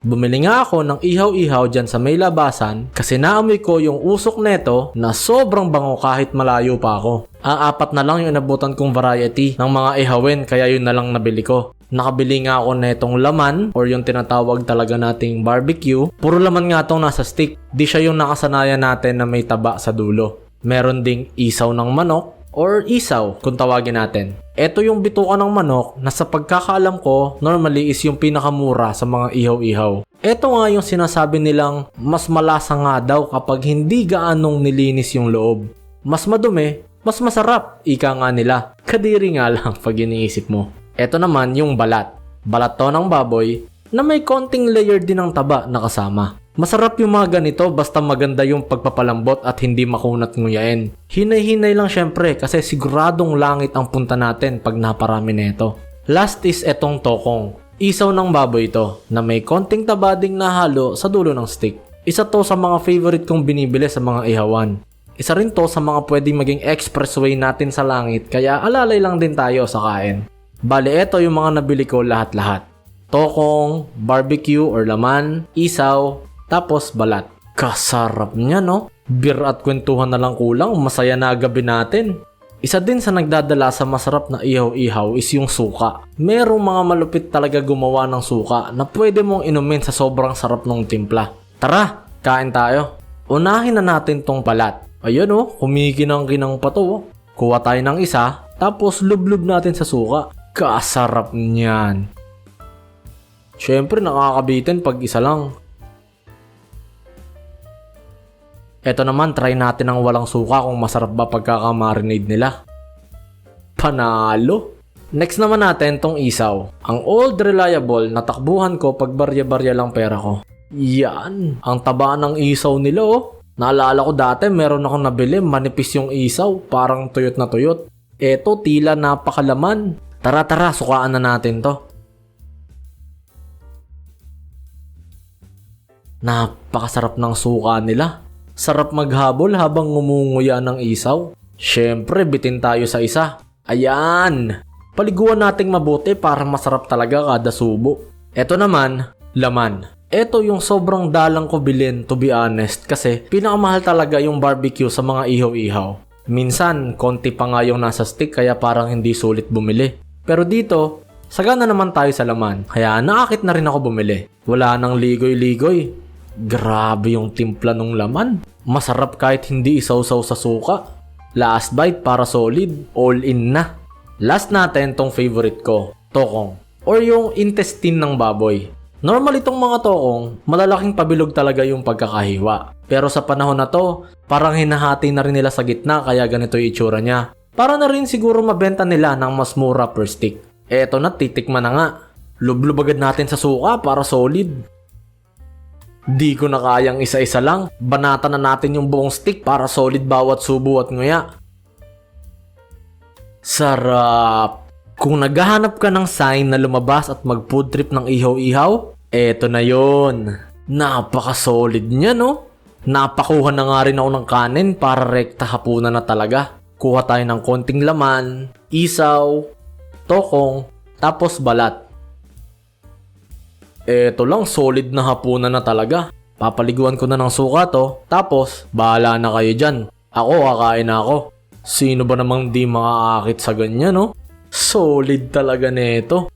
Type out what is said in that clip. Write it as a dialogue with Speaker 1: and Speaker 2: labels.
Speaker 1: Bumili nga ako ng ihaw-ihaw dyan sa may labasan kasi naamoy ko yung usok neto na sobrang bango kahit malayo pa ako. Ang apat na lang yung inabutan kong variety ng mga ihawin kaya yun na lang nabili ko. Nakabili nga ako netong laman or yung tinatawag talaga nating barbecue. Puro laman nga tong nasa stick. Di siya yung nakasanayan natin na may taba sa dulo. Meron ding isaw ng manok or isaw kung tawagin natin. Ito yung bituka ng manok na sa pagkakaalam ko normally is yung pinakamura sa mga ihaw-ihaw. Ito nga yung sinasabi nilang mas malasa nga daw kapag hindi gaanong nilinis yung loob. Mas madumi, mas masarap, ika nga nila. Kadiri nga lang pag iniisip mo. Ito naman yung balat. Balat to ng baboy na may konting layer din ng taba na kasama. Masarap yung mga ganito basta maganda yung pagpapalambot at hindi makunat nguyain. Hinay-hinay lang syempre kasi siguradong langit ang punta natin pag naparami nito. Last is etong tokong. Isaw ng baboy ito na may konting tabading nahalo sa dulo ng stick. Isa to sa mga favorite kong binibili sa mga ihawan. Isa rin to sa mga pwedeng maging expressway natin sa langit kaya alalay lang din tayo sa kain. Bale, eto yung mga nabili ko lahat-lahat. Tokong, barbecue or laman, isaw, tapos balat. Kasarap niya no? Beer at kwentuhan na lang kulang, masaya na gabi natin. Isa din sa nagdadala sa masarap na ihaw-ihaw is yung suka. Merong mga malupit talaga gumawa ng suka na pwede mong inumin sa sobrang sarap ng timpla. Tara, kain tayo. Unahin na natin tong balat. Ayun oh, kumikinang-kinang pa to. oh. Kuha tayo ng isa, tapos lublub natin sa suka. Kasarap niyan. Siyempre nakakabitin pag isa lang. Eto naman, try natin ang walang suka kung masarap ba pagkakamarinade nila. Panalo! Next naman natin tong isaw. Ang old reliable na takbuhan ko pag barya-barya lang pera ko. Yan! Ang taba ng isaw nila oh. Naalala ko dati meron akong nabili, manipis yung isaw, parang tuyot na tuyot. Eto, tila napakalaman. Tara tara, sukaan na natin to. Napakasarap ng suka nila. Sarap maghabol habang ngumunguya ng isaw. Siyempre, bitin tayo sa isa. Ayan! Paliguan nating mabuti para masarap talaga kada subo. Ito naman, laman. Ito yung sobrang dalang ko bilhin to be honest kasi pinakamahal talaga yung barbecue sa mga ihaw-ihaw. Minsan, konti pa nga yung nasa stick kaya parang hindi sulit bumili. Pero dito, sagana naman tayo sa laman. Kaya naakit na rin ako bumili. Wala nang ligoy-ligoy. Grabe yung timpla ng laman. Masarap kahit hindi isawsaw sa suka. Last bite para solid, all in na. Last natin tong favorite ko, tokong. Or yung intestine ng baboy. Normal itong mga tokong, malalaking pabilog talaga yung pagkakahiwa. Pero sa panahon na to, parang hinahati na rin nila sa gitna kaya ganito yung itsura niya. Para na rin siguro mabenta nila ng mas mura per stick. Eto na, titikman na nga. Lublub agad natin sa suka para solid. Di ko na kayang isa-isa lang. Banata na natin yung buong stick para solid bawat subo at nguya. Sarap! Kung naghahanap ka ng sign na lumabas at mag-food trip ng ihaw-ihaw, eto na yon. Napaka-solid niya no? Napakuha na nga rin ako ng kanin para rekta hapunan na talaga. Kuha tayo ng konting laman, isaw, tokong, tapos balat. Eto lang, solid na hapunan na talaga. Papaliguan ko na ng suka to, tapos bahala na kayo dyan. Ako, kakain na ako. Sino ba namang di makakakit sa ganyan, no? Solid talaga nito.